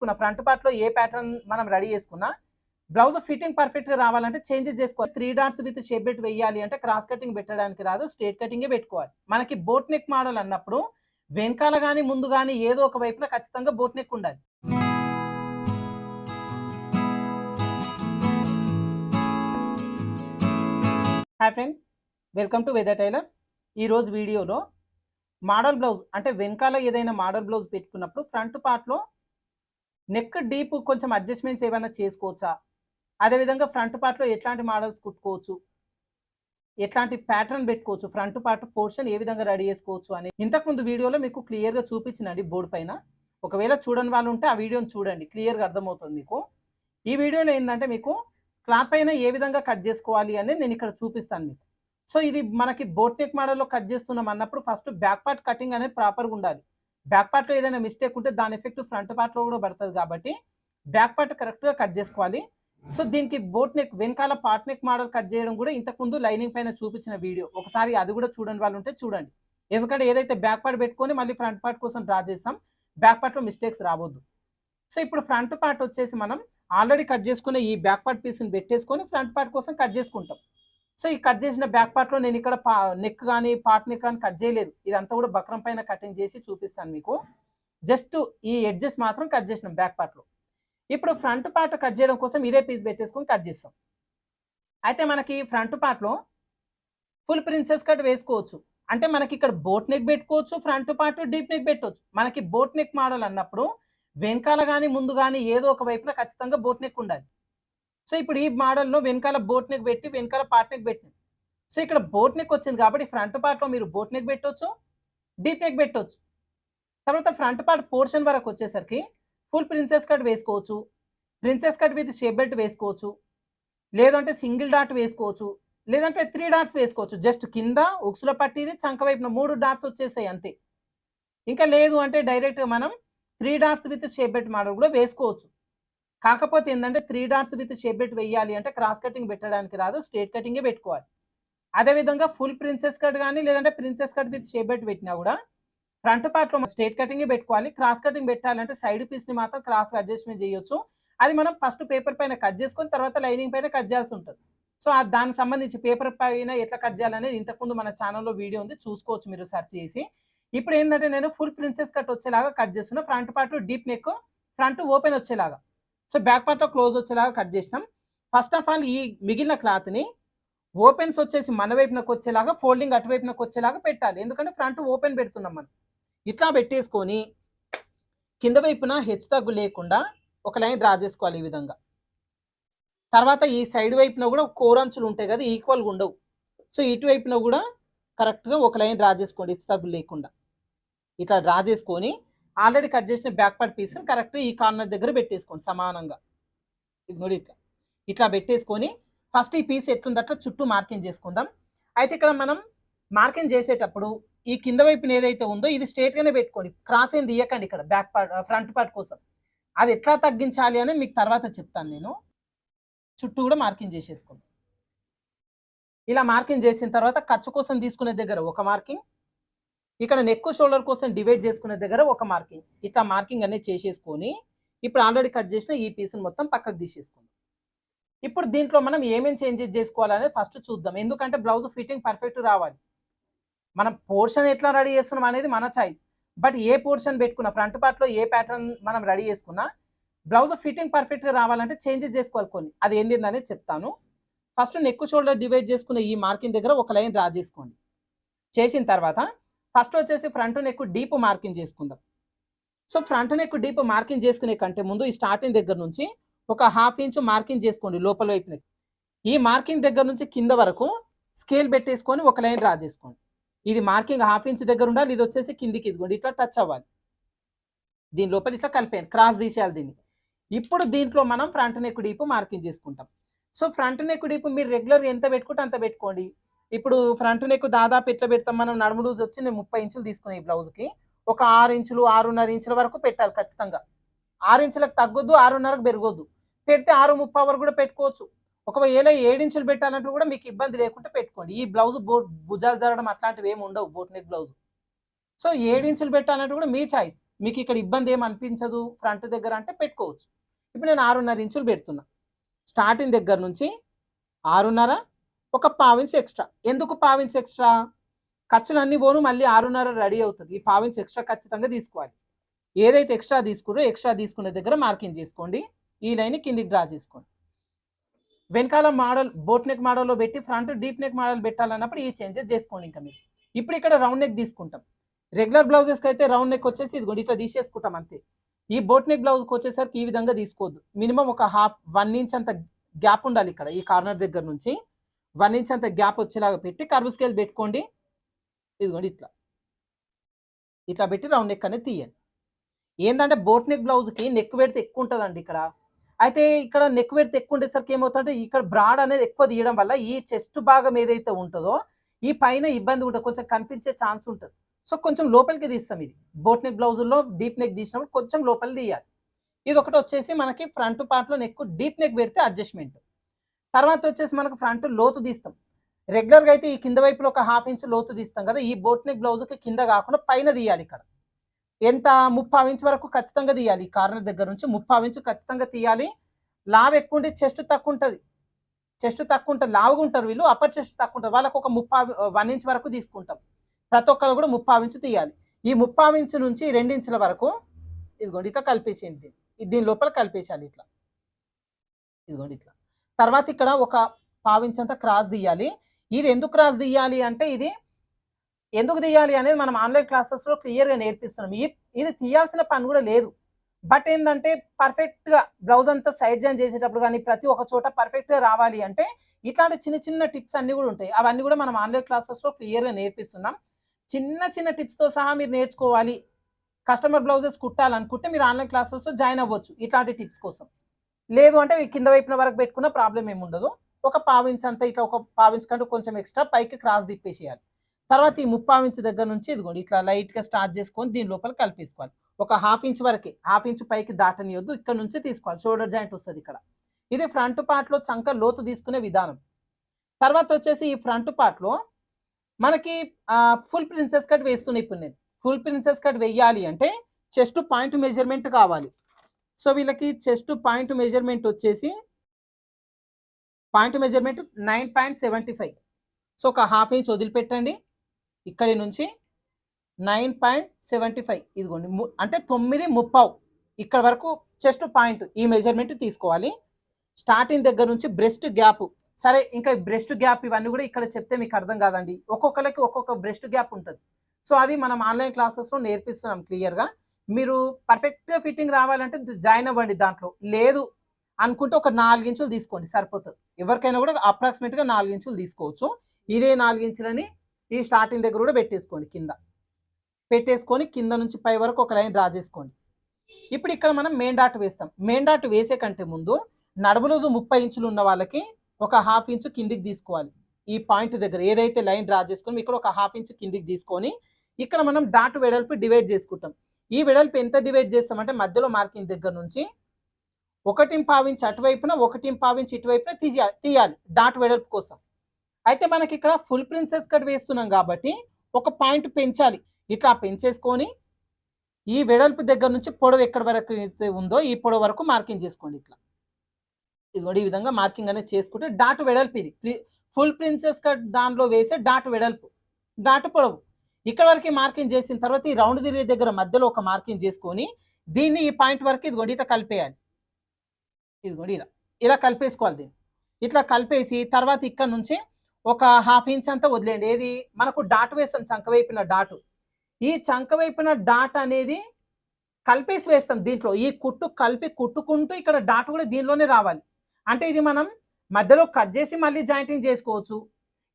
చేసుకున్న ఫ్రంట్ పార్ట్లో ఏ ప్యాటర్న్ మనం రెడీ చేసుకున్నా బ్లౌజ్ ఫిట్టింగ్ పర్ఫెక్ట్గా రావాలంటే చేంజెస్ చేసుకోవాలి. Three dots with shape bet వేయాలి అంటే క్రాస్ కటింగ్ పెట్టడానికి రాదు స్ట్రేట్ కటింగే పెట్టుకోవాలి. మనకి బోట్ నెక్ మోడల్ అన్నప్పుడు వెనకాల గానీ ముందు గానీ ఏదో ఒక వైపున ఖచ్చితంగా బోట్ నెక్ ఉండాలి. Hi friends welcome to weather tailors ఈ రోజు వీడియోలో మోడల్ బ్లౌజ్ అంటే వెనకాల ఏదైనా మోడల్ బ్లౌజ్ పెట్టుకున్నప్పుడు ఫ్రంట్ పార్ట్లో నెక్ డీప్ కొంచెం అడ్జస్ట్మెంట్స్ ఏమైనా చేసుకోవచ్చా? అదేవిధంగా ఫ్రంట్ పార్ట్లో ఎట్లాంటి మోడల్స్ కుట్టుకోవచ్చు? ఎట్లాంటి ప్యాటర్న్ పెట్టుకోవచ్చు? ఫ్రంట్ పార్ట్ పోర్షన్ ఏ విధంగా రెడీ చేసుకోవచ్చు అని ఇంతకుముందు వీడియోలో మీకు క్లియర్గా చూపించినండి బోర్డు పైన. ఒకవేళ చూడని వాళ్ళు ఉంటే ఆ వీడియోని చూడండి క్లియర్గా అర్థమవుతుంది మీకు. ఈ వీడియోలో ఏంటంటే మీకు క్లాత్ పైన ఏ విధంగా కట్ చేసుకోవాలి అనేది నేను ఇక్కడ చూపిస్తాను మీకు. సో ఇది మనకి బోట్నెక్ మోడల్లో కట్ చేస్తున్నాం అన్నప్పుడు ఫస్ట్ బ్యాక్ పార్ట్ కటింగ్ అనేది ప్రాపర్గా ఉండాలి. బ్యాక్ పార్ట్లో ఏదైనా మిస్టేక్ ఉంటే దాని ఎఫెక్ట్ ఫ్రంట్ పార్ట్లో కూడా పడుతుంది కాబట్టి బ్యాక్ పార్ట్ కరెక్ట్గా కట్ చేసుకోవాలి. సో దీనికి బోట్ నెక్ వెనకాల పార్ట్ నెక్ మోడల్ కట్ చేయడం కూడా ఇంతకుముందు లైనింగ్ పైన చూపించిన వీడియో ఒకసారి అది కూడా చూడండి వాళ్ళు ఉంటే చూడండి. ఎందుకంటే ఏదైతే బ్యాక్ పార్ట్ పెట్టుకొని మళ్ళీ ఫ్రంట్ పార్ట్ కోసం డ్రా చేస్తాం బ్యాక్ పార్ట్లో మిస్టేక్స్ రావద్దు. సో ఇప్పుడు ఫ్రంట్ పార్ట్ వచ్చేసి మనం ఆల్రెడీ కట్ చేసుకునే ఈ బ్యాక్ పార్ట్ పీస్ని పెట్టేసుకొని ఫ్రంట్ పార్ట్ కోసం కట్ చేసుకుంటాం. సో ఈ కట్ చేసిన బ్యాక్ పార్ట్లో నేను ఇక్కడ పా నెక్ కానీ పార్ట్ నెక్ కానీ కట్ చేయలేదు. ఇదంతా కూడా బక్రం పైన కటింగ్ చేసి చూపిస్తాను మీకు. జస్ట్ ఈ ఎడ్జెస్ మాత్రం కట్ చేసినాం బ్యాక్ పార్ట్లో ఇప్పుడు ఫ్రంట్ పార్ట్ కట్ చేయడం కోసం ఇదే పీస్ పెట్టేసుకొని కట్ చేస్తాం. అయితే మనకి ఫ్రంట్ పార్ట్లో ఫుల్ ప్రిన్సెస్ కట్ వేసుకోవచ్చు. అంటే మనకి ఇక్కడ బోట్ నెక్ పెట్టుకోవచ్చు ఫ్రంట్ పార్ట్ డీప్ నెక్ పెట్టవచ్చు మనకి బోట్ నెక్ మోడల్ అన్నప్పుడు వెనకాల కానీ ముందు కానీ ఏదో ఒక వైపున ఖచ్చితంగా బోట్ నెక్ ఉండాలి. సో ఇప్పుడు ఈ మోడల్లో వెనకాల బోట్ నెక్ పెట్టి వెనకాల పార్ట్ నెక్ పెట్టింది. సో ఇక్కడ బోట్ నెక్ వచ్చింది కాబట్టి ఫ్రంట్ పార్ట్లో మీరు బోట్ నెక్ పెట్టవచ్చు డీప్ నెక్ పెట్టవచ్చు తర్వాత ఫ్రంట్ పార్ట్ పోర్షన్ వరకు వచ్చేసరికి ఫుల్ ప్రిన్సెస్ కట్ వేసుకోవచ్చు princess cut with shape belt వేసుకోవచ్చు లేదంటే సింగిల్ డాట్ వేసుకోవచ్చు లేదంటే త్రీ డాట్స్ వేసుకోవచ్చు. జస్ట్ కింద ఉక్సుల పట్టిది చంక వైపున మూడు డాట్స్ వచ్చేసాయి అంతే. ఇంకా లేదు అంటే డైరెక్ట్గా మనం three dots with shape belt model కూడా వేసుకోవచ్చు. కాకపోతే ఏంటంటే త్రీ డాట్స్ విత్ షేప్ పెట్టి వేయాలి అంటే క్రాస్ కటింగ్ పెట్టడానికి రాదు స్ట్రేట్ కటింగే పెట్టుకోవాలి. అదేవిధంగా ఫుల్ ప్రిన్సెస్ కట్ కానీ లేదంటే ప్రిన్సెస్ కట్ విత్ షేప్ పెట్టి పెట్టినా కూడా ఫ్రంట్ పార్ట్లో స్ట్రేట్ కటింగే పెట్టుకోవాలి క్రాస్ కటింగ్ పెట్టాలంటే సైడ్ పీస్ని మాత్రం క్రాస్ అడ్జస్ట్మెంట్ చేయొచ్చు. అది మనం ఫస్ట్ పేపర్ పైన కట్ చేసుకొని తర్వాత లైనింగ్ పైన కట్ చేయాల్సి ఉంటుంది. సో దానికి సంబంధించి పేపర్ పైన ఎట్లా కట్ చేయాలనేది ఇంతకుముందు మన ఛానల్లో వీడియో ఉంది చూసుకోవచ్చు మీరు సెర్చ్ చేసి. ఇప్పుడు ఏంటంటే నేను ఫుల్ ప్రిన్సెస్ కట్ వచ్చేలాగా కట్ చేస్తున్నా front part deep neck front open వచ్చేలాగా. సో బ్యాక్ పార్ట్లో క్లోజ్ వచ్చేలాగా కట్ చేసినాం. ఫస్ట్ ఆఫ్ ఆల్ ఈ మిగిలిన క్లాత్ని ఓపెన్స్ వచ్చేసి మన వైపునకు వచ్చేలాగా ఫోల్డింగ్ అటువైపునకు వచ్చేలాగా పెట్టాలి. ఎందుకంటే ఫ్రంట్ ఓపెన్ పెడుతున్నాం మనం. ఇట్లా పెట్టేసుకొని కింద వైపున హెచ్చు తగ్గు లేకుండా ఒక లైన్ డ్రా చేసుకోవాలి ఈ విధంగా. తర్వాత ఈ సైడ్ వైపున కూడా కోరంచులు ఉంటాయి కదా ఈక్వల్గా ఉండవు. సో ఇటువైపున కూడా కరెక్ట్గా ఒక లైన్ డ్రా చేసుకోండి హెచ్చు తగ్గు లేకుండా. ఇట్లా డ్రా చేసుకొని ఆల్రెడీ కట్ చేసిన బ్యాక్ పార్ట్ పీస్ని కరెక్ట్గా ఈ కార్నర్ దగ్గర పెట్టేసుకోండి సమానంగా. ఇది కూడా ఇట్లా. ఇట్లా పెట్టేసుకొని ఫస్ట్ ఈ పీస్ ఎట్లుంది అట్లా చుట్టూ మార్కింగ్ చేసుకుందాం. అయితే ఇక్కడ మనం మార్కింగ్ చేసేటప్పుడు ఈ కింద వైపున ఏదైతే ఉందో ఇది స్ట్రేట్గానే పెట్టుకోండి. క్రాస్ ఏం తీయకండి ఇక్కడ బ్యాక్ పార్ట్ ఫ్రంట్ పార్ట్ కోసం. అది ఎట్లా తగ్గించాలి అని మీకు తర్వాత చెప్తాను నేను. చుట్టూ కూడా మార్కింగ్ చేసేసుకోండి. ఇలా మార్కింగ్ చేసిన తర్వాత ఖర్చు కోసం తీసుకునే దగ్గర ఒక మార్కింగ్ ఇక్కడ నెక్ షోల్డర్ కోసం డివైడ్ చేసుకునే దగ్గర ఒక మార్కింగ్ ఇట్లా మార్కింగ్ అనేది చేసేసుకొని ఇప్పుడు ఆల్రెడీ కట్ చేసిన ఈ పీస్ని మొత్తం పక్కకు తీసేసుకుందాం. ఇప్పుడు దీంట్లో మనం ఏమేమి చేంజెస్ చేసుకోవాలనేది ఫస్ట్ చూద్దాం. ఎందుకంటే బ్లౌజ్ ఫిట్టింగ్ పర్ఫెక్ట్ రావాలి. మనం పోర్షన్ ఎట్లా రెడీ చేస్తున్నాం అనేది మన చాయిస్ బట్ ఏ పోర్షన్ పెట్టుకున్నా ఫ్రంట్ పార్ట్లో ఏ ప్యాటర్న్ మనం రెడీ చేసుకున్నా బ్లౌజ్ ఫిట్టింగ్ పర్ఫెక్ట్గా రావాలంటే చేంజెస్ చేసుకోవాలి కొన్ని. అది ఏంటి అనేది చెప్తాను. ఫస్ట్ నెక్ షోల్డర్ డివైడ్ చేసుకునే ఈ మార్కింగ్ దగ్గర ఒక లైన్ డ్రా చేసుకోండి. చేసిన తర్వాత ఫస్ట్ వచ్చేసి ఫ్రంట్ నెక్ డీప్ మార్కింగ్ చేసుకుందాం. So front neck deep marking చేసుకునే కంటే ముందు ఈ స్టార్టింగ్ దగ్గర నుంచి ఒక హాఫ్ ఇంచ్ మార్కింగ్ చేసుకోండి లోపల వైపున. ఈ మార్కింగ్ దగ్గర నుంచి కింద వరకు స్కేల్ పెట్టేసుకొని ఒక లైన్ డ్రా చేసుకోండి. ఇది మార్కింగ్ హాఫ్ ఇంచ్ దగ్గర ఉండాలి ఇది వచ్చేసి కిందికి ఇదిగోండి ఇట్లా టచ్ అవ్వాలి. దీని లోపల ఇట్లా కలిపాను క్రాస్ తీసేయాలి దీన్ని. ఇప్పుడు దీంట్లో మనం ఫ్రంట్ నెక్ డీప్ మార్కింగ్ చేసుకుంటాం. సో ఫ్రంట్ నెక్ డీప్ మీరు రెగ్యులర్ ఎంత పెట్టుకుంటే అంత పెట్టుకోండి. ఇప్పుడు ఫ్రంట్ నెక్ దాదాపు ఎట్లా పెడతాం మనం? నడుము లూజ్ వచ్చి నేను ముప్పై ఇంచులు తీసుకునే ఈ బ్లౌజ్కి ఒక ఆరు ఇంచులు ఆరున్నర ఇంచుల వరకు పెట్టాలి ఖచ్చితంగా. ఆరు ఇంచులకు తగ్గొద్దు ఆరున్నరకు పెరగొద్దు. పెడితే ఆరు ముప్పై వరకు కూడా పెట్టుకోవచ్చు. ఒకవేళ ఏడించులు పెట్టాలంటే కూడా మీకు ఇబ్బంది లేకుండా పెట్టుకోండి. ఈ బ్లౌజ్ బో భుజాలు జరగడం అట్లాంటివి ఏమి ఉండవు బోట్ నెక్ బ్లౌజ్ సో ఏడించులు పెట్టాలంటే కూడా మీ చాయిస్ మీకు ఇక్కడ ఇబ్బంది ఏం అనిపించదు ఫ్రంట్ దగ్గర అంటే పెట్టుకోవచ్చు. ఇప్పుడు నేను ఆరున్నర ఇంచులు పెడుతున్నా. స్టార్టింగ్ దగ్గర నుంచి ఆరున్నర ఒక పావించి ఎక్స్ట్రా. ఎందుకు పావించి ఎక్స్ట్రా? ఖర్చులు అన్ని పోను మళ్ళీ ఆరున్నర రెడీ అవుతుంది. ఈ పావించి ఎక్స్ట్రా ఖచ్చితంగా తీసుకోవాలి. ఏదైతే ఎక్స్ట్రా తీసుకురో ఎక్స్ట్రా తీసుకునే దగ్గర మార్కింగ్ చేసుకోండి. ఈ లైన్ కిందికి డ్రా చేసుకోండి. వెనకాల మోడల్ బోట్ నెక్ మోడల్లో పెట్టి ఫ్రంట్ డీప్ నెక్ మోడల్ పెట్టాలన్నప్పుడు ఈ చేంజెస్ చేసుకోండి ఇంకా మీరు. ఇప్పుడు ఇక్కడ రౌండ్ నెక్ తీసుకుంటాం. రెగ్యులర్ బ్లౌజెస్కి అయితే రౌండ్ నెక్ వచ్చేసి ఇదిగోండి ఇట్లా తీసేసుకుంటాం అంతే. ఈ బోట్ నెక్ బ్లౌజ్కి వచ్చేసరికి ఈ విధంగా తీసుకోవద్దు. మినిమం ఒక హాఫ్ వన్ ఇంచ్ అంత గ్యాప్ ఉండాలి ఇక్కడ ఈ కార్నర్ దగ్గర నుంచి. వన్ ఇంచ్ అంత గ్యాప్ వచ్చేలాగా పెట్టి కర్వ్ స్కేల్ పెట్టుకోండి. ఇదిగోండి ఇట్లా. ఇట్లా పెట్టి రౌండ్ నెక్ అనేది తీయండి. ఏంటంటే బోట్ నెక్ బ్లౌజ్కి నెక్ పెడితే ఎక్కువ ఉంటుందండి ఇక్కడ. అయితే ఇక్కడ నెక్ పెడితే ఎక్కువ ఉండేసరికి ఏమవుతుందంటే ఇక్కడ బ్రాడ్ అనేది ఎక్కువ తీయడం వల్ల ఈ చెస్ట్ భాగం ఏదైతే ఉంటుందో ఈ పైన ఇబ్బంది ఉంటుంది కొంచెం కనిపించే ఛాన్స్ ఉంటుంది. సో కొంచెం లోపలికి తీస్తాం ఇది. బోట్ నెక్ బ్లౌజుల్లో డీప్ నెక్ తీసినప్పుడు కొంచెం లోపలి తీయాలి. ఇది ఒకటి వచ్చేసి మనకి ఫ్రంట్ పార్ట్లో నెక్ డీప్ నెక్ పెడితే అడ్జస్ట్మెంట్. తర్వాత వచ్చేసి మనకు ఫ్రంట్ లోతు తీస్తాం. రెగ్యులర్గా అయితే ఈ కింద వైపులో ఒక హాఫ్ ఇంచ్ లోతు తీస్తాం కదా ఈ బోట్ నెక్ బ్లౌజ్కి కింద కాకుండా పైన తీయాలి ఇక్కడ. ఎంత? ముప్పావు ఇంచ్ వరకు ఖచ్చితంగా తీయాలి. ఈ కార్నర్ దగ్గర నుంచి ముప్పావు ఇంచ్ ఖచ్చితంగా తీయాలి. లావ్ ఎక్కువ ఉంటే చెస్ట్ తక్కువ ఉంటుంది. చెస్ట్ తక్కువ ఉంటుంది లావుగా ఉంటారు వీళ్ళు అప్పర్ చెస్ట్ తక్కువ ఉంటుంది. వాళ్ళకి ఒక ముప్పా వన్ ఇంచ్ వరకు తీసుకుంటాం. ప్రతి ఒక్కరు కూడా ముప్పావు ఇంచు తీయాలి. ఈ ముప్పావు ఇంచు నుంచి రెండించుల వరకు ఇదిగోండి ఇట్లా కలిపేసేయండి ఇది దీని లోపల కలిపేసేయాలి ఇట్లా. ఇదిగోండి ఇట్లా. తర్వాత ఇక్కడ ఒక పావించ్ క్రాస్ తీయాలి. ఇది ఎందుకు క్రాస్ తీయాలి అంటే ఇది ఎందుకు తీయాలి అనేది మనం ఆన్లైన్ క్లాసెస్లో క్లియర్గా నేర్పిస్తున్నాం. ఈ ఇది తీయాల్సిన పని కూడా లేదు. బట్ ఏంటంటే పర్ఫెక్ట్గా బ్లౌజ్ అంతా సైడ్ జాయిన్ చేసేటప్పుడు కానీ ప్రతి ఒక్క చోట పర్ఫెక్ట్గా రావాలి అంటే ఇట్లాంటి చిన్న చిన్న టిప్స్ అన్నీ కూడా ఉంటాయి. అవన్నీ కూడా మనం ఆన్లైన్ క్లాసెస్లో క్లియర్గా నేర్పిస్తున్నాం. చిన్న చిన్న టిప్స్తో సహా మీరు నేర్చుకోవాలి. కస్టమర్ బ్లౌజెస్ కుట్టాలనుకుంటే మీరు ఆన్లైన్ క్లాసెస్లో జాయిన్ అవ్వచ్చు ఇట్లాంటి టిప్స్ కోసం. లేదు అంటే ఈ కింద వైపున వరకు పెట్టుకున్న ప్రాబ్లం ఏమి ఉండదు. ఒక పావించ్ అంతా ఇట్లా ఒక పావించ్ కంటే కొంచెం ఎక్స్ట్రా పైకి క్రాస్ తిప్పేసేయాలి. తర్వాత ఈ ముప్పావించ్ దగ్గర నుంచి ఇదిగోండి ఇట్లా లైట్గా స్టార్ట్ చేసుకొని దీని లోపల కలిపేసుకోవాలి. ఒక హాఫ్ ఇంచ్ వరకే హాఫ్ ఇంచ్ పైకి దాటనియొద్దు ఇక్కడ నుంచి తీసుకోవాలి. షోల్డర్ జాయింట్ వస్తుంది ఇక్కడ. ఇది ఫ్రంట్ పార్ట్లో చంక లోతు తీసుకునే విధానం. తర్వాత వచ్చేసి ఈ ఫ్రంట్ పార్ట్లో మనకి ఫుల్ ప్రిన్సెస్ కట్ వేస్తున్నాయి ఇప్పుడు నేను. ఫుల్ ప్రిన్సెస్ కట్ వెయ్యాలి అంటే చెస్ట్ పాయింట్ మెజర్మెంట్ కావాలి. సో వీళ్ళకి చెస్ట్ పాయింట్ మెజర్మెంట్ వచ్చేసి point measurement nine point seventy five so ఒక హాఫ్ ఇంచ్ వదిలిపెట్టండి. ఇక్కడి నుంచి నైన్ పాయింట్ సెవెంటీ ఫైవ్ ఇదిగోండి ము- అంటే తొమ్మిది ముప్పావు. ఇక్కడ వరకు చెస్ట్ పాయింట్ ఈ మెజర్మెంట్ తీసుకోవాలి. స్టార్టింగ్ దగ్గర నుంచి బ్రెస్ట్ గ్యాప్ సరే ఇంకా బ్రెస్ట్ గ్యాప్ ఇవన్నీ కూడా ఇక్కడ చెప్తే మీకు అర్థం కాదండి. ఒక్కొక్కరికి ఒక్కొక్క బ్రెస్ట్ గ్యాప్ ఉంటుంది. సో అది మనం ఆన్లైన్ క్లాసెస్లో నేర్పిస్తున్నాం క్లియర్గా మీరు పర్ఫెక్ట్గా ఫిట్టింగ్ రావాలంటే జాయిన్ అవ్వండి దాంట్లో. లేదు అనుకుంటే ఒక నాలుగు ఇంచులు తీసుకోండి సరిపోతుంది. ఎవరికైనా కూడా అప్రాక్సిమేట్గా నాలుగు ఇంచులు తీసుకోవచ్చు. ఇదే నాలుగు ఇంచులని ఈ స్టార్టింగ్ దగ్గర కూడా పెట్టేసుకోండి కింద. పెట్టేసుకొని కింద నుంచి పై వరకు ఒక లైన్ డ్రా చేసుకోండి. ఇప్పుడు ఇక్కడ మనం మెయిన్ డాట్ వేస్తాం. మెయిన్ డాట్ వేసే కంటే ముందు నడుము రోజు ముప్పై ఇంచులు ఉన్న వాళ్ళకి ఒక హాఫ్ ఇంచు కిందికి తీసుకోవాలి. ఈ పాయింట్ దగ్గర ఏదైతే లైన్ డ్రా చేసుకొని ఇక్కడ ఒక హాఫ్ ఇంచు కిందికి తీసుకొని ఇక్కడ మనం డాట్ వెడల్పు డివైడ్ చేసుకుంటాం. ఈ వెడల్పు ఎంత డివైడ్ చేస్తామంటే మధ్యలో మార్కింగ్ దగ్గర నుంచి ఒకటి పావించి అటువైపున ఒకటి పావించి ఇటువైపున తీయాలి తీయాలి. డాట్ వెడల్పు కోసం. అయితే మనకి ఇక్కడ ఫుల్ ప్రిన్సెస్ కట్ వేస్తున్నాం కాబట్టి ఒక పాయింట్ పెంచాలి. ఇట్లా పెంచేసుకొని ఈ వెడల్పు దగ్గర నుంచి పొడవు ఎక్కడి వరకు అయితే ఉందో ఈ పొడవు వరకు మార్కింగ్ చేసుకోండి ఇట్లా. ఇదిగోండి ఈ విధంగా మార్కింగ్ అనేది చేసుకుంటే డాట్ వెడల్పు ఇది. ఫుల్ ప్రిన్సెస్ కట్ దానిలో వేసే డాట్ వెడల్పు. డాట్ పొడవు. ఇక్కడ వరకు మార్కింగ్ చేసిన తర్వాత ఈ రౌండ్ తిరిగే దగ్గర మధ్యలో ఒక మార్కింగ్ చేసుకొని దీన్ని ఈ పాయింట్ వరకు ఇదిగోండి ఇట్లా కలిపేయాలి. ఇదిగోండి ఇలా ఇలా కలిపేసుకోవాలి దీన్ని. ఇట్లా కలిపేసి తర్వాత ఇక్కడ నుంచి ఒక హాఫ్ ఇంచ్ అంతా వదిలేయండి. ఏది? మనకు డాట్ వేస్తాం చంక వైపున డాటు. ఈ చంక వైపున డాట్ అనేది కలిపేసి వేస్తాం దీంట్లో. ఈ కుట్టు కలిపి కుట్టుకుంటూ ఇక్కడ డాట్ కూడా దీనిలోనే రావాలి. అంటే ఇది మనం మధ్యలో కట్ చేసి మళ్ళీ జాయింటింగ్ చేసుకోవచ్చు.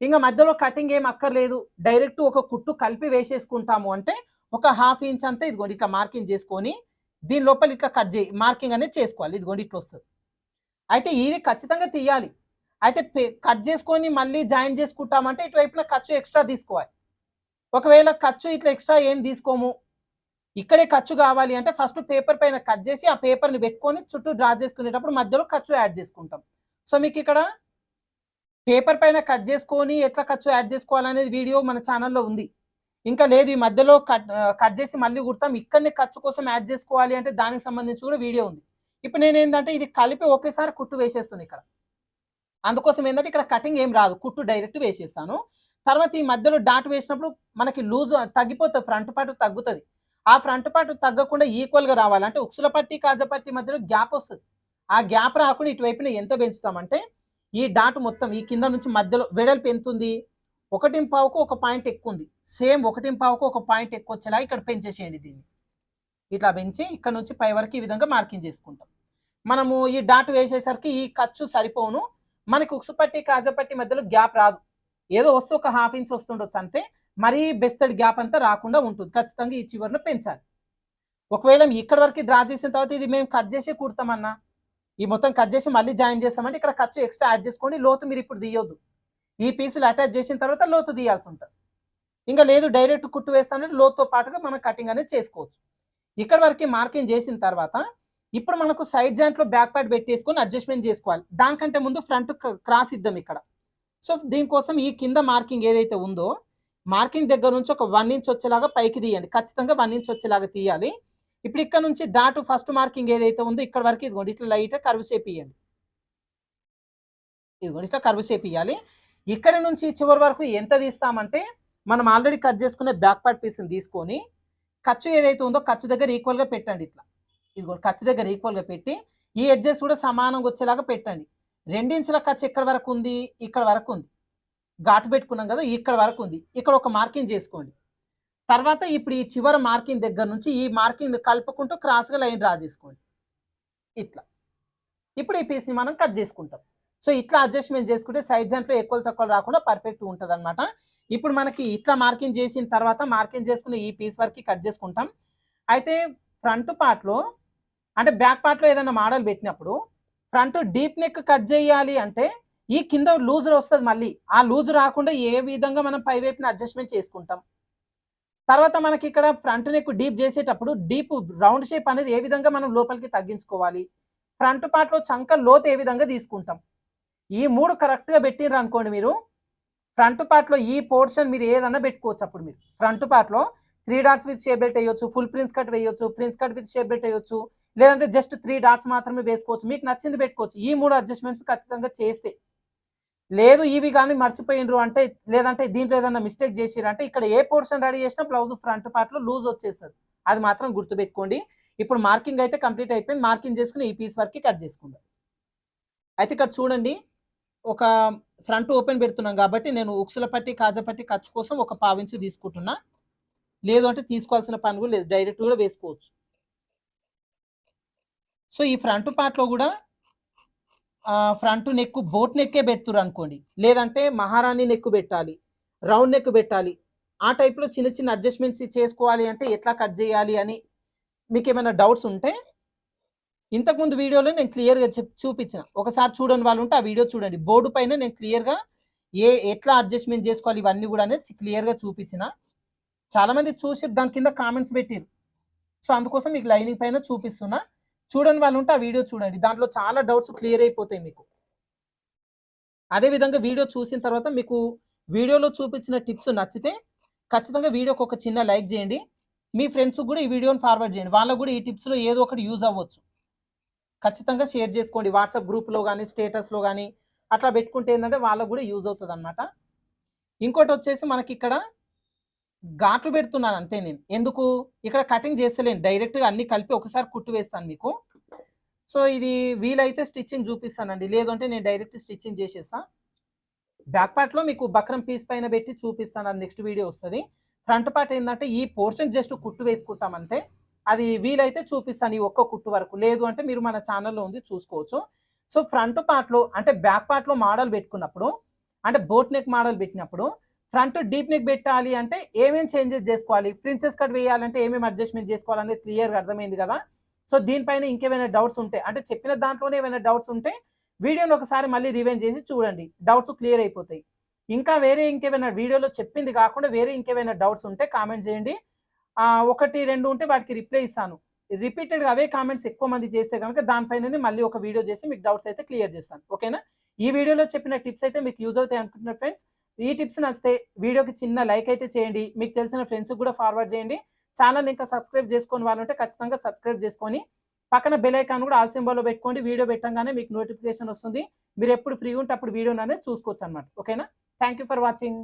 ఇంకా మధ్యలో కటింగ్ ఏం అక్కర్లేదు. డైరెక్ట్ ఒక కుట్టు కలిపి వేసేసుకుంటాము అంటే ఒక హాఫ్ ఇంచ్ అంతా ఇదిగోండి ఇట్లా మార్కింగ్ చేసుకొని దీని లోపల ఇట్లా కట్ చేయి మార్కింగ్ అనేది చేసుకోవాలి. ఇదిగోండి ఇట్లా వస్తుంది. అయితే ఇది ఖచ్చితంగా తీయాలి. అయితే కట్ చేసుకొని మళ్ళీ జాయిన్ చేసుకుంటామంటే ఇటువైపున ఖర్చు ఎక్స్ట్రా తీసుకోవాలి. ఒకవేళ ఖర్చు ఇట్లా ఎక్స్ట్రా ఏం తీసుకోము. ఇక్కడే ఖర్చు కావాలి అంటే ఫస్ట్ పేపర్ పైన కట్ చేసి ఆ పేపర్ని పెట్టుకొని చుట్టూ డ్రా చేసుకునేటప్పుడు మధ్యలో ఖర్చు యాడ్ చేసుకుంటాం. సో మీకు ఇక్కడ పేపర్ పైన కట్ చేసుకొని ఎట్లా ఖర్చు యాడ్ చేసుకోవాలనేది వీడియో మన ఛానల్లో ఉంది. ఇంకా లేదు ఈ మధ్యలో కట్ కట్ చేసి మళ్ళీ కుడతాం. ఇక్కడనే ఖర్చు కోసం యాడ్ చేసుకోవాలి అంటే దానికి సంబంధించి కూడా వీడియో ఉంది. ఇప్పుడు నేను ఏంటంటే ఇది కలిపి ఒకేసారి కుట్టు వేసేస్తాను ఇక్కడ. అందుకోసం ఏంటంటే ఇక్కడ కటింగ్ ఏం రాదు. కుట్టు డైరెక్ట్ వేసేస్తాను. తర్వాత ఈ మధ్యలో డాట్ వేసినప్పుడు మనకి లూజ్ తగ్గిపోతుంది. ఫ్రంట్ పాటు తగ్గుతుంది. ఆ ఫ్రంట్ పాటు తగ్గకుండా ఈక్వల్గా రావాలంటే ఉక్సుల పట్టి కాజా పట్టి మధ్యలో గ్యాప్ వస్తుంది. ఆ గ్యాప్ రాకుండా ఇటువైపున ఎంత పెంచుతామంటే ఈ డాట్ మొత్తం ఈ కింద నుంచి మధ్యలో వెడల్పు ఎంత ఉంది ఒకటి పావుకు ఒక పాయింట్ ఎక్కువ ఉంది సేమ్ ఒకటి పావుకు ఒక పాయింట్ ఎక్కువ వచ్చేలా ఇక్కడ పెంచేసేయండి దీన్ని. ఇట్లా పెంచి ఇక్కడ నుంచి పై వరకు ఈ విధంగా మార్కింగ్ చేసుకుంటాం. మనము ఈ డాట్ వేసేసరికి ఈ ఖర్చు సరిపోను. మనకి ఉక్సుపట్టి కాజపట్టి మధ్యలో గ్యాప్ రాదు. ఏదో వస్తే ఒక హాఫ్ ఇంచ్ వస్తుండొచ్చు అంతే. మరీ బెస్తడి గ్యాప్ అంతా రాకుండా ఉంటుంది. ఖచ్చితంగా ఈ చివరిని పెంచాలి. ఒకవేళ ఇక్కడ వరకు డ్రా చేసిన తర్వాత ఇది మేము కట్ చేసి కుడతామన్నా ఈ మొత్తం కట్ చేసి మళ్ళీ జాయిన్ చేస్తామంటే ఇక్కడ ఖర్చు ఎక్స్ట్రా యాడ్ చేసుకోండి. లోతు మీరు ఇప్పుడు తీయొద్దు. ఈ పీసులు అటాచ్ చేసిన తర్వాత లోతు తీయాల్సి ఉంటుంది. ఇంకా లేదు డైరెక్ట్ కుట్టు వేస్తానంటే లోతుతో పాటుగా మనం కటింగ్ అనేది చేసుకోవచ్చు. ఇక్కడ వరకు మార్కింగ్ చేసిన తర్వాత ఇప్పుడు మనకు సైడ్ జాయింట్లో బ్యాక్ ప్యాడ్ పెట్టేసుకొని అడ్జస్ట్మెంట్ చేసుకోవాలి. దానికంటే ముందు ఫ్రంట్ క్రాస్ ఇద్దాం ఇక్కడ. సో దీనికోసం ఈ కింద మార్కింగ్ ఏదైతే ఉందో మార్కింగ్ దగ్గర నుంచి ఒక వన్ ఇంచ్ వచ్చేలాగా పైకి తీయండి. ఖచ్చితంగా వన్ ఇంచ్ వచ్చేలాగా తీయాలి. ఇప్పుడు ఇక్కడ నుంచి డాటు ఫస్ట్ మార్కింగ్ ఏదైతే ఉందో ఇక్కడ వరకు ఇదిగోండి ఇట్లా లైట్ కరువు చేపియండి ఇదిగోండి ఇట్లా కరువు చేపియాలి ఇక్కడ నుంచి చివరి వరకు ఎంత తీస్తామంటే మనం ఆల్రెడీ కట్ చేసుకునే బ్యాక్ పార్ట్ పీస్ని తీసుకొని ఖర్చు ఏదైతే ఉందో ఖర్చు దగ్గర ఈక్వల్గా పెట్టండి ఇట్లా. ఇదిగోండి ఖర్చు దగ్గర ఈక్వల్గా పెట్టి ఈ ఎడ్జెస్ కూడా సమానంగా వచ్చేలాగా పెట్టండి. రెండించుల ఖర్చు ఎక్కడ వరకు ఉంది? ఇక్కడ వరకు ఉంది. ఘాటు పెట్టుకున్నాం కదా ఇక్కడ వరకు ఉంది. ఇక్కడ ఒక మార్కింగ్ చేసుకోండి. తర్వాత ఇప్పుడు ఈ చివరి మార్కింగ్ దగ్గర నుంచి ఈ మార్కింగ్ కలుపుకుంటూ క్రాస్గా లైన్ డ్రా చేసుకోండి. ఇట్లా. ఇప్పుడు ఈ పీస్ని మనం కట్ చేసుకుంటాం. సో ఇట్లా అడ్జస్ట్మెంట్ చేసుకుంటే సైడ్ జాయింట్లో ఎక్కువ తక్కువ రాకుండా పర్ఫెక్ట్ ఉంటుంది అనమాట ఇప్పుడు మనకి ఇట్లా మార్కింగ్ చేసిన తర్వాత మార్కింగ్ చేసుకుని ఈ పీస్ వరకు కట్ చేసుకుంటాం. అయితే ఫ్రంట్ పార్ట్లో అంటే బ్యాక్ పార్ట్లో ఏదైనా మోడల్ పెట్టినప్పుడు ఫ్రంట్ డీప్ నెక్ కట్ చేయాలి అంటే ఈ కింద లూజర్ వస్తుంది మళ్ళీ. ఆ లూజ్ రాకుండా ఏ విధంగా మనం పై వైపున అడ్జస్ట్మెంట్ చేసుకుంటాం? తర్వాత మనకి ఇక్కడ ఫ్రంట్ నెక్ డీప్ చేసేటప్పుడు డీప్ రౌండ్ షేప్ అనేది ఏ విధంగా మనం లోపలికి తగ్గించుకోవాలి? ఫ్రంట్ పార్ట్లో చంక లోతు ఏ విధంగా తీసుకుంటాం? ఈ మూడు కరెక్ట్గా పెట్టినారు అనుకోండి మీరు. ఫ్రంట్ పార్ట్లో ఈ పోర్షన్ మీరు ఏదన్నా పెట్టుకోవచ్చు అప్పుడు మీరు. ఫ్రంట్ పార్ట్లో three dots with shape belt వేయొచ్చు ఫుల్ ప్రిన్స్ కట్ వేయొచ్చు prince cut with shape belt వేయొచ్చు లేదంటే జస్ట్ త్రీ డాట్స్ మాత్రమే వేసుకోవచ్చు. మీకు నచ్చింది పెట్టుకోవచ్చు. ఈ మూడు అడ్జస్ట్మెంట్స్ ఖచ్చితంగా చేస్తే లేదు ఇవి కానీ మర్చిపోయినరు అంటే లేదంటే దీంట్లో ఏదైనా మిస్టేక్ చేసిరు అంటే ఇక్కడ ఏ పోర్షన్ రెడీ చేసినా బ్లౌజ్ ఫ్రంట్ పార్ట్లో లూజ్ వచ్చేస్తుంది. అది మాత్రం గుర్తుపెట్టుకోండి. ఇప్పుడు మార్కింగ్ అయితే కంప్లీట్ అయిపోయింది. మార్కింగ్ చేసుకుని ఈ పీస్ వరకు కట్ చేసుకుందాం. అయితే ఇక్కడ చూడండి ఒక ఫ్రంట్ ఓపెన్ పెడుతున్నాం కాబట్టి నేను ఉక్సుల పట్టి కాజా పట్టి ఖర్చు కోసం ఒక పావించు తీసుకుంటున్నా. లేదు అంటే తీసుకోవాల్సిన పని కూడా లేదు. డైరెక్ట్ కూడా వేసుకోవచ్చు. సో ఈ ఫ్రంట్ పార్ట్లో కూడా ఫ్రంట్ నెక్ బోట్ నెక్కే పెడుతురు అనుకోండి. లేదంటే మహారాణి నెక్ పెట్టాలి రౌండ్ నెక్ పెట్టాలి. ఆ టైప్లో చిన్న చిన్న అడ్జస్ట్మెంట్స్ చేసుకోవాలి అంటే ఎట్లా కట్ చేయాలి అని మీకు ఏమైనా డౌట్స్ ఉంటే ఇంతకుముందు వీడియోలో నేను క్లియర్గా చెప్ చూపించిన. ఒకసారి చూడని వాళ్ళు ఉంటే ఆ వీడియో చూడండి. బోర్డు పైన నేను క్లియర్గా ఏ ఎట్లా అడ్జస్ట్మెంట్ చేసుకోవాలి ఇవన్నీ కూడా అనేది క్లియర్గా చూపించిన. చాలామంది చూసి దాని కింద కామెంట్స్ పెట్టారు సో అందుకోసం మీకు లైనింగ్ పైన చూపిస్తున్నా. చూడని వాళ్ళు ఉంటే ఆ వీడియో చూడండి. దాంట్లో చాలా డౌట్స్ క్లియర్ అయిపోతాయి మీకు. అదేవిధంగా వీడియో చూసిన తర్వాత మీకు వీడియోలో చూపించిన టిప్స్ నచ్చితే ఖచ్చితంగా వీడియోకి ఒక చిన్న లైక్ చేయండి. మీ ఫ్రెండ్స్కి కూడా ఈ వీడియోని ఫార్వర్డ్ చేయండి. వాళ్ళకు కూడా ఈ టిప్స్లో ఏదో ఒకటి యూజ్ అవ్వచ్చు. ఖచ్చితంగా షేర్ చేసుకోండి. వాట్సాప్ గ్రూప్లో కానీ స్టేటస్లో కానీ అట్లా పెట్టుకుంటే ఏంటంటే వాళ్ళకు కూడా యూజ్ అవుతుంది అనమాట ఇంకోటి వచ్చేసి మనకి ఇక్కడ ఘాట్లు పెడుతున్నాను అంతే నేను. ఎందుకు? ఇక్కడ కటింగ్ చేస్తలేను. డైరెక్ట్గా అన్ని కలిపి ఒకసారి కుట్టు వేస్తాను మీకు. సో ఇది వీలైతే స్టిచ్చింగ్ చూపిస్తానండి. లేదంటే నేను డైరెక్ట్ స్టిచ్చింగ్ చేసేస్తా. బ్యాక్ పార్ట్లో మీకు బక్రం పీస్ పైన పెట్టి చూపిస్తాను. అది నెక్స్ట్ వీడియో వస్తుంది. ఫ్రంట్ పార్ట్ ఏంటంటే ఈ పోర్షన్ జస్ట్ కుట్టు వేసుకుంటాం అంతే. అది వీలైతే చూపిస్తాను ఈ ఒక్క కుట్టు వరకు. లేదు అంటే మీరు మన ఛానల్లో ఉంది చూసుకోవచ్చు. సో ఫ్రంట్ పార్ట్లో అంటే బ్యాక్ పార్ట్లో మోడల్ పెట్టుకున్నప్పుడు అంటే బోట్ నెక్ మోడల్ పెట్టినప్పుడు ఫ్రంట్ డీప్ నెక్ పెట్టాలి అంటే ఏమేమి చేంజెస్ చేసుకోవాలి? ప్రిన్సెస్ కట్ వేయాలంటే ఏమేమి అడ్జస్ట్మెంట్ చేసుకోవాలనేది క్లియర్గా అర్థమైంది కదా? సో దీనిపైన ఇంకేమైనా డౌట్స్ ఉంటే అంటే చెప్పిన దాంట్లోనే ఏమైనా డౌట్స్ ఉంటే వీడియోని ఒకసారి మళ్ళీ రివైన్ చేసి చూడండి. డౌట్స్ క్లియర్ అయిపోతాయి. ఇంకా వేరే ఇంకేమైనా వీడియోలో చెప్పింది కాకుండా వేరే ఇంకేమైనా డౌట్స్ ఉంటే కామెంట్ చేయండి. ఒకటి రెండు ఉంటే వాటికి రిప్లై ఇస్తాను. రిపీటెడ్గా అవే కామెంట్స్ ఎక్కువ మంది చేస్తే కనుక దానిపైననే మళ్ళీ ఒక వీడియో చేసి మీకు డౌట్స్ అయితే క్లియర్ చేస్తాను. ఓకేనా? ఈ వీడియోలో చెప్పిన టిప్స్ అయితే మీకు యూజ్ అవుతాయి అనుకుంటున్నా ఫ్రెండ్స్. ఈ టిప్స్ నచ్చితే వీడియోకి చిన్న లైక్ అయితే చేయండి. మీకు తెలిసిన ఫ్రెండ్స్కి కూడా ఫార్వర్డ్ చేయండి. ఛానల్ ఇంకా సబ్స్క్రైబ్ చేసుకొని వాళ్ళు ఉంటే ఖచ్చితంగా సబ్స్క్రైబ్ చేసుకొని పక్కన బెల్ ఐకాన్ కూడా ఆల్ సింబల్లో పెట్టుకోండి. వీడియో పెట్టంగానే మీకు నోటిఫికేషన్ వస్తుంది. మీరు ఎప్పుడు ఫ్రీ ఉంటే అప్పుడు వీడియో అనేది చూసుకోవచ్చు అనమాట ఓకేనా థ్యాంక్ యూ ఫర్ వాచింగ్